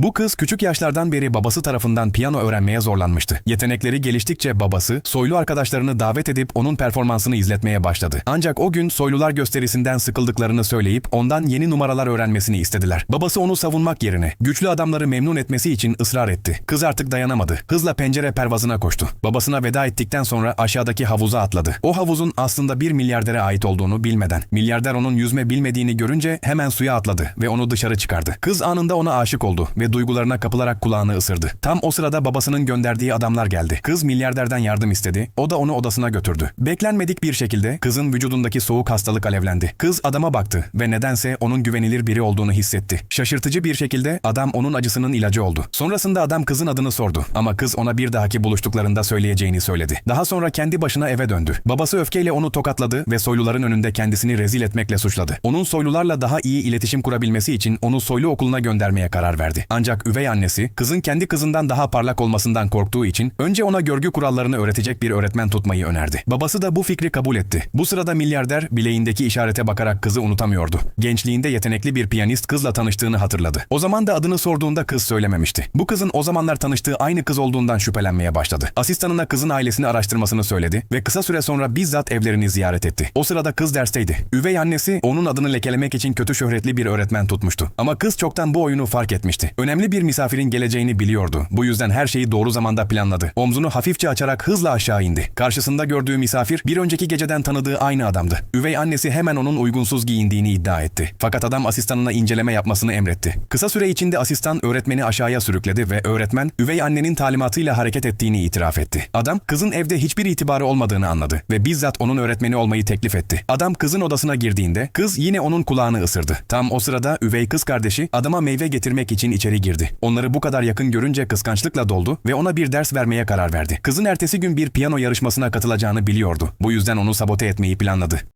Bu kız küçük yaşlardan beri babası tarafından piyano öğrenmeye zorlanmıştı. Yetenekleri geliştikçe babası soylu arkadaşlarını davet edip onun performansını izletmeye başladı. Ancak o gün soylular gösterisinden sıkıldıklarını söyleyip ondan yeni numaralar öğrenmesini istediler. Babası onu savunmak yerine güçlü adamları memnun etmesi için ısrar etti. Kız artık dayanamadı. Hızla pencere pervazına koştu. Babasına veda ettikten sonra aşağıdaki havuza atladı. O havuzun aslında bir milyardere ait olduğunu bilmeden. Milyarder onun yüzme bilmediğini görünce hemen suya atladı ve onu dışarı çıkardı. Kız anında ona aşık oldu ve duygularına kapılarak kulağını ısırdı. Tam o sırada babasının gönderdiği adamlar geldi. Kız milyarderden yardım istedi. O da onu odasına götürdü. Beklenmedik bir şekilde kızın vücudundaki soğuk hastalık alevlendi. Kız adama baktı ve nedense onun güvenilir biri olduğunu hissetti. Şaşırtıcı bir şekilde adam onun acısının ilacı oldu. Sonrasında adam kızın adını sordu ama kız ona bir dahaki buluştuklarında söyleyeceğini söyledi. Daha sonra kendi başına eve döndü. Babası öfkeyle onu tokatladı ve soyluların önünde kendisini rezil etmekle suçladı. Onun soylularla daha iyi iletişim kurabilmesi için onu soylu okuluna göndermeye karar verdi. Ancak üvey annesi kızın kendi kızından daha parlak olmasından korktuğu için önce ona görgü kurallarını öğretecek bir öğretmen tutmayı önerdi. Babası da bu fikri kabul etti. Bu sırada milyarder bileğindeki işarete bakarak kızı unutamıyordu. Gençliğinde yetenekli bir piyanist kızla tanıştığını hatırladı. O zaman da adını sorduğunda kız söylememişti. Bu kızın o zamanlar tanıştığı aynı kız olduğundan şüphelenmeye başladı. Asistanına kızın ailesini araştırmasını söyledi ve kısa süre sonra bizzat evlerini ziyaret etti. O sırada kız dersteydi. Üvey annesi onun adını lekelemek için kötü şöhretli bir öğretmen tutmuştu. Ama kız çoktan bu oyunu fark etmişti. Önemli bir misafirin geleceğini biliyordu. Bu yüzden her şeyi doğru zamanda planladı. Omzunu hafifçe açarak hızla aşağı indi. Karşısında gördüğü misafir bir önceki geceden tanıdığı aynı adamdı. Üvey annesi hemen onun uygunsuz giyindiğini iddia etti. Fakat adam asistanına inceleme yapmasını emretti. Kısa süre içinde asistan öğretmeni aşağıya sürükledi ve öğretmen üvey annenin talimatıyla hareket ettiğini itiraf etti. Adam kızın evde hiçbir itibarı olmadığını anladı ve bizzat onun öğretmeni olmayı teklif etti. Adam kızın odasına girdiğinde kız yine onun kulağını ısırdı. Tam o sırada üvey kız kardeşi adama meyve getirmek için içeri girdi. Onları bu kadar yakın görünce kıskançlıkla doldu ve ona bir ders vermeye karar verdi. Kızın ertesi gün bir piyano yarışmasına katılacağını biliyordu. Bu yüzden onu sabote etmeyi planladı.